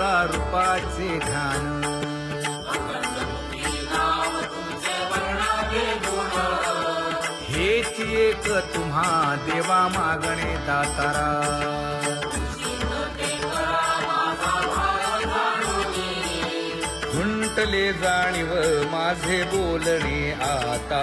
रूपाचे ध्यान हेच एक तुम्हा देवा मागणे दातारा. खुंटले जाणीव माझे बोलणे आता.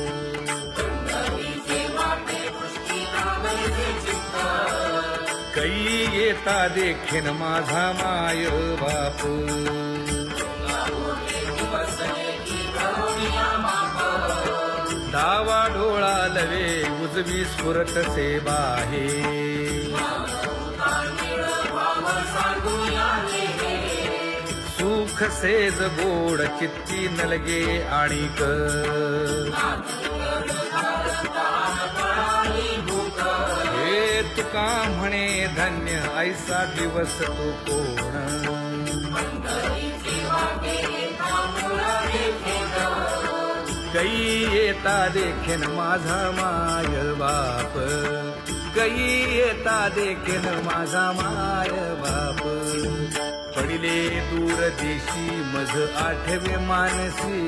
येता देखील माझा माय बाप. दावा डोळा लवे उजवी स्फुरत से बाहे सुख सेज गोड चित्ती नलगे आणिक. हे म्हणे धन्य ऐसा दिवस तो कोण? कै येता देखेन माझा माय बाप. कै येता देखेन माझा माय बाप. पडिले दूर देशी मज आठवे मानसी.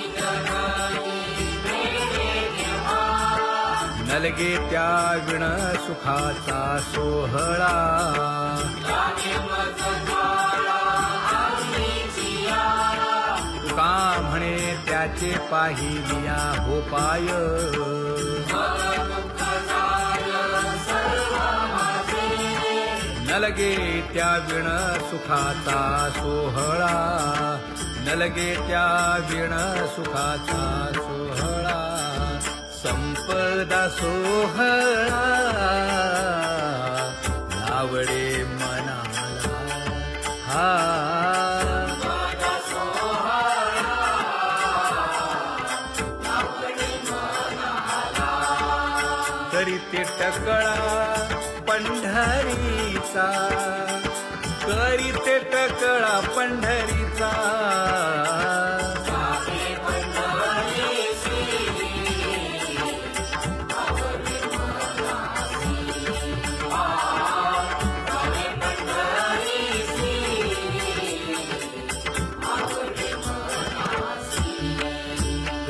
नलगे त्या विण सुखाचा सोहळा. का म्हणे त्याचे पाहिलिया हो पाय नलगे त्या विण सुखाचा सोहळा. नलगे त्या विण सुखाचा सोहळा. संपदा सोहळा. आवडे मनाला हा करीते टकळा पंढरीचा करीते टकळा पंढरी